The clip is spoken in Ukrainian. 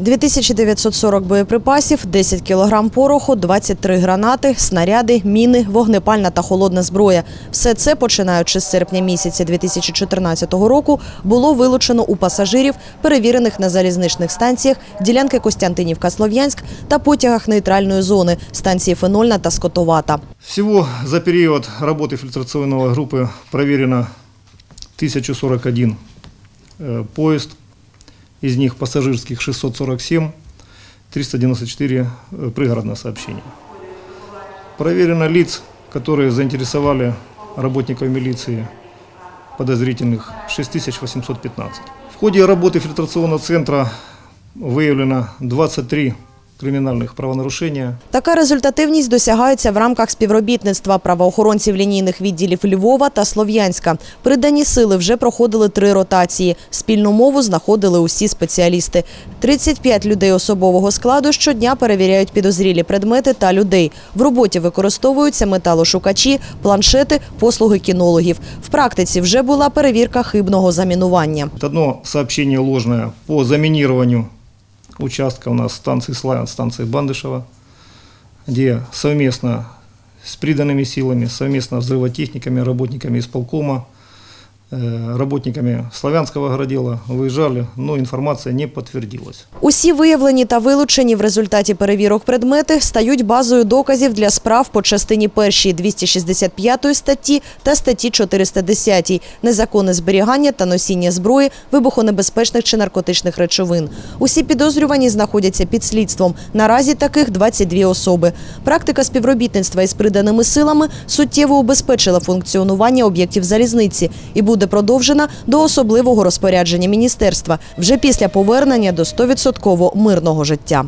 2940 боєприпасів, 10 кілограм пороху, 23 гранати, снаряди, міни, вогнепальна та холодна зброя. Все це, починаючи з серпня місяця 2014 року, було вилучено у пасажирів, перевірених на залізничних станціях, ділянки Костянтинівка-Слов'янськ та потягах нейтральної зони, станції Фенольна та Скотовата. Всего за период работы фильтрационной группы проверено 1041 э, поезд, Из них пассажирских 647, 394 э, пригородное сообщение. Проверено лиц, которые заинтересовали работников милиции подозрительных 6815. В ходе работы фильтрационного центра выявлено 23 криминальных правонарушения, Така результативність досягається в рамках співробітництва правоохоронців лінійних відділів Львова та Слов'янська. Придані сили вже проходили три ротації. Спільну мову знаходили усі спеціалісти. 35 людей особового складу щодня перевіряють підозрілі предмети та людей. В роботі використовуються металошукачі, планшети, послуги кінологів. В практиці вже була перевірка хибного замінування. Одно сообщение ложное по заминированию участка у нас станции Славян, станции Бандышева, где совместно с приданными силами, совместно взрывотехниками, работниками исполкома, э, работниками Славянского городела выезжали, но информация не подтвердилась. Усі виявлені та вилучені в результаті перевірок предмети стають базою доказів для справ по частині першій 265 статті та статті 410 незаконне зберігання та носіння зброї, вибухонебезпечних чи наркотичних речовин. Усі підозрювані знаходяться під слідством. Наразі таких 22 особи. Практика співробітництва із приданими силами суттєво убезпечила функціонування об'єктів залізниці і буде продовжена до особливого розпорядження міністерства вже після повернення до 100% мирного життя.